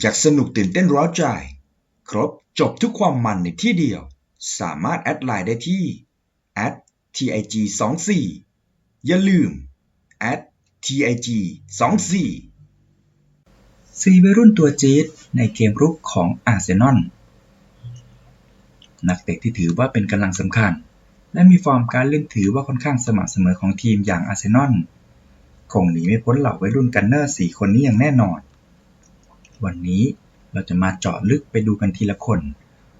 อยากสนุกตื่นเต้นร้าวใจ ครบจบทุกความมันในที่เดียว สามารถแอดไลน์ได้ที่ @tig 2 4อย่าลืม @tig 2 4สี่วัยรุ่นตัวจี๊ดในเกมรุกของอาร์เซนอลนักเตะที่ถือว่าเป็นกำลังสำคัญ และมีฟอร์มการเล่นถือว่าค่อนข้างสม่ำเสมอของทีมอย่างอาร์เซนอลคงหนีไม่พ้นเหล่าวัยรุ่นกันเนอร์สี่คนนี้อย่างแน่นอน วันนี้เราจะมาเจาะลึกไปดูกันทีละคน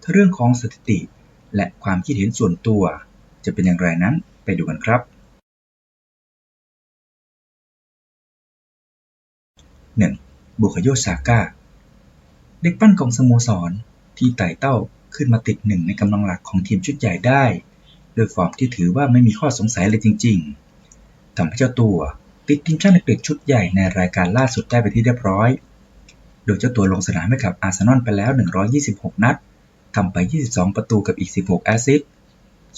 ทั้งเรื่องของสถิติ และความคิดเห็นส่วนตัว จะเป็นอย่างไรนั้นไปดูกันครับ 1. บุคโยซาก้า เด็กปั้นของสโมสรที่ไต่เต้าขึ้นมาติดหนึ่งในกำลังหลักของทีมชุดใหญ่ได้ โดยฟอร์มที่ถือว่าไม่มีข้อสงสัยเลยจริง ๆทำให้เจ้าตัวติดทีมชาติอังกฤษชุดใหญ่ในรายการล่าสุดได้ไปที่เรียบร้อย โดยเจ้าตัวลงสนามให้กับอาร์เซนอลไปแล้ว 126 นัดทำไป 22 ประตูกับอีก 16 แอสซิสต์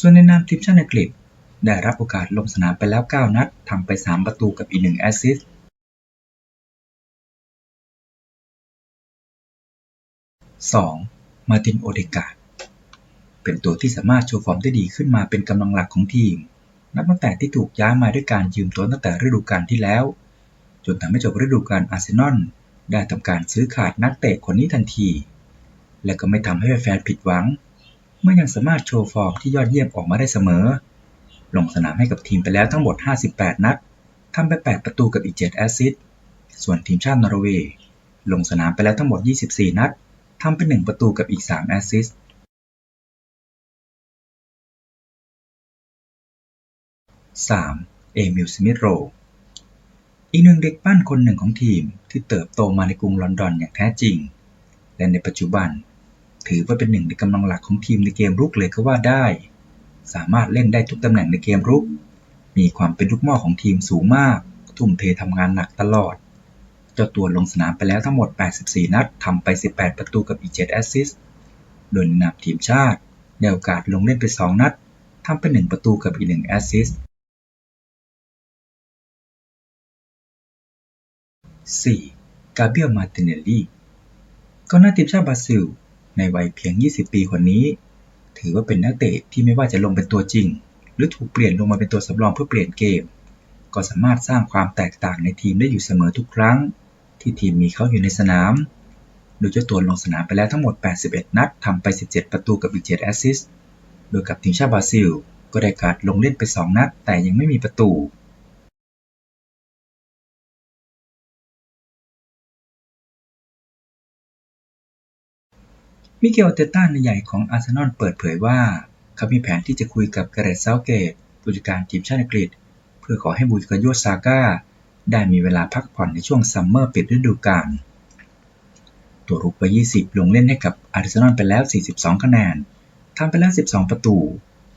ส่วนในนามทีมชาติอังกฤษ ได้รับโอกาสลงสนามไปแล้ว 9 นัดทำไป 3 ประตูกับอีก 1 แอสซิสต์ 2. มาตินโอเดกาดเป็นตัวที่สามารถโชว์ฟอร์มได้ดีขึ้นมาเป็นกำลังหลักของทีม นับตั้งแต่ที่ถูกย้ายมาด้วยการยืมตัวตั้งแต่ฤดูกาลที่แล้ว จนทำให้จบฤดูกาลอาร์เซนอล ได้ทำการซื้อขาดนักเตะคนนี้ทันที และก็ไม่ทำให้แฟนๆผิดหวัง เมื่อยังสามารถโชว์ฟอร์มที่ยอดเยี่ยมออกมาได้เสมอ ลงสนามให้กับทีมไปแล้วทั้งหมด 58 นัดทำไป 8 ประตูกับอีก 7 แอสซิสต์ส่วนทีมชาตินอร์เวย์ลงสนามไปแล้วทั้งหมด 24 นัดทำไป 1 ประตูกับอีก 3 แอสซิสต์ 3. เอมิลสมิธโร อีกหนึ่งเด็กปั้นคนหนึ่งของทีมที่เติบโตมาในกรุงลอนดอนอย่างแท้จริง และในปัจจุบัน ถือว่าเป็นหนึ่งในกำลังหลักของทีมในเกมรุกเลยก็ว่าได้ สามารถเล่นได้ทุกตำแหน่งในเกมรุก มีความเป็นลูกหม้อของทีมสูงมาก ทุ่มเททำงานหนักตลอด เจ้าตัวลงสนามไปแล้วทั้งหมด 84 นัดทำไป 18 ประตูกับอีก7แอสซิสต์โดยนนามทีมชาติได้โอกาสลงเล่นไป 2 นัดทำไป 1 ประตูกับอีก1แอสซิสต์ 4. กาเบียลมาติเนลลี่กองหน้าทีมชาติบราซิล ในวัยเพียง 20 ปีคนนี้ ถือว่าเป็นนักเตะที่ไม่ว่าจะลงเป็นตัวจริง หรือถูกเปลี่ยนลงมาเป็นตัวสำรองเพื่อเปลี่ยนเกม ก็สามารถสร้างความแตกต่างในทีมได้อยู่เสมอทุกครั้ง ที่ทีมมีเขาอยู่ในสนาม โดยเจ้าตัวลงสนามไปแล้วทั้งหมด 81 นัดทำไป 17 ประตูกับอีก 7 แอสซิสต์โดยกับทีมชาติบราซิล ก็ได้การลงเล่นไป 2 นัดแต่ยังไม่มีประตู มิเกลเตต้าในใหญ่ของอาร์เซนอลเปิดเผยว่า เขามีแผนที่จะคุยกับเกเรตเซาเกตผู้จัดการทีมชาติอังกฤษ เพื่อขอให้บุยกโยซาก้าได้มีเวลาพักผ่อนในช่วงซัมเมอร์ปิดฤดูกาล ตัวรุกไป 20 ลงเล่นให้กับอาร์เซนอลไปแล้ว 42 คะแนน ทำไปแล้ว 12 ประตู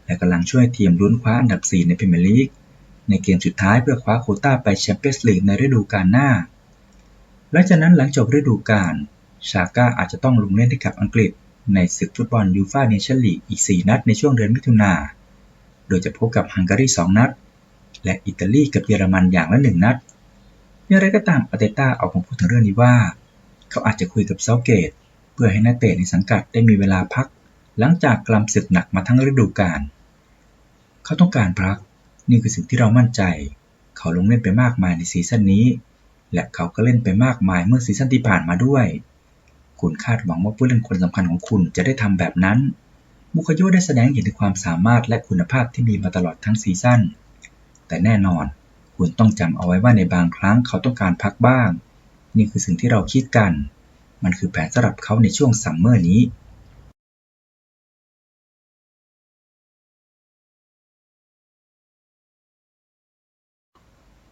และกำลังช่วยทีมลุ้นคว้าอันดับ 4 ในพรีเมียร์ลีก ในเกมสุดท้ายเพื่อคว้าโคต้าไปแชมเปี้ยนส์ลีกในฤดูกาลหน้า หลังจากนั้นหลังจบฤดูกาล ชาก้าอาจจะต้องลงเล่นให้กับอังกฤษ ในศึกฟุตบอลยูฟ่าเนชั่นลีกอีก 4 นัดในช่วงเดือนมิถุนา โดยจะพบกับฮังการี 2 นัด และอิตาลีกับเยอรมันอย่างละ 1 นัด อย่างไรก็ตามอาเตต้าออกมาพูดถึงเรื่องนี้ว่า เขาอาจจะคุยกับเซาเกต เพื่อให้นักเตะในสังกัดได้มีเวลาพัก หลังจากกลำศึกหนักมาทั้งฤดูกาล เขาต้องการพัก นี่คือสิ่งที่เรามั่นใจ เขาลงเล่นไปมากมายในซีซั่นนี้ และเขาก็เล่นไปมากมายเมื่อซีซั่นที่ผ่านมาด้วย คุณคาดหวังว่าผู้เล่นคนสำคัญของคุณจะได้ทำแบบนั้น บุคโยได้แสดงเห็นถึงความสามารถและคุณภาพที่มีมาตลอดทั้งซีซั่น แต่แน่นอน คุณต้องจำเอาไว้ว่าในบางครั้งเขาต้องการพักบ้าง นี่คือสิ่งที่เราคิดกัน มันคือแผนสำหรับเขาในช่วงซัมเมอร์นี้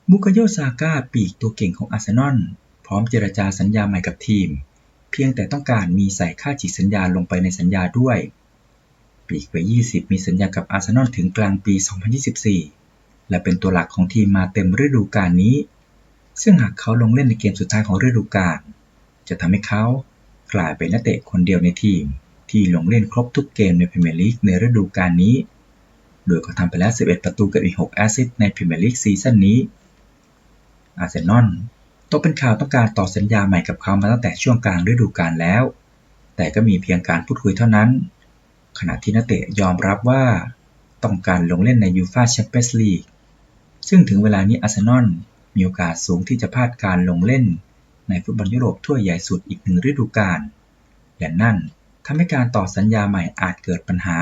บุคโยซาก้าปีกตัวเก่งของอาร์เซนอล พร้อมเจรจาสัญญาใหม่กับทีม เพียงแต่ต้องการมีใส่ค่าฉีกสัญญาลงไปในสัญญาด้วย ปีกวัย20 มีสัญญากับอาร์เซนอลถึงกลางปี 2024 และเป็นตัวหลักของทีมมาเต็มฤดูกาลนี้ ซึ่งหากเขาลงเล่นในเกมสุดท้ายของฤดูกาล จะทำให้เขากลายเป็นนักเตะคนเดียวในทีม ที่ลงเล่นครบทุกเกมในพรีเมียร์ลีกในฤดูกาลนี้ โดยเขาทำไปแล้ว 11 ประตูกับอีก 6 แอสซิสต์ในพรีเมียร์ลีกซีซั่นนี้อาร์เซนอล ตกเป็นข่าวต้องการต่อสัญญาใหม่กับเขามาตั้งแต่ช่วงกลางฤดูกาลแล้ว แต่ก็มีเพียงการพูดคุยเท่านั้น ขณะที่นักเตะยอมรับว่าต้องการลงเล่นในยูฟาแชมเปี้ยนส์ลีก ซึ่งถึงเวลานี้อาร์เซนอลมีโอกาสสูงที่จะพลาดการลงเล่น ในฟุตบอลยุโรปทั่วใหญ่สุดอีกหนึ่งฤดูกาล และนั่นทำให้การต่อสัญญาใหม่อาจเกิดปัญหา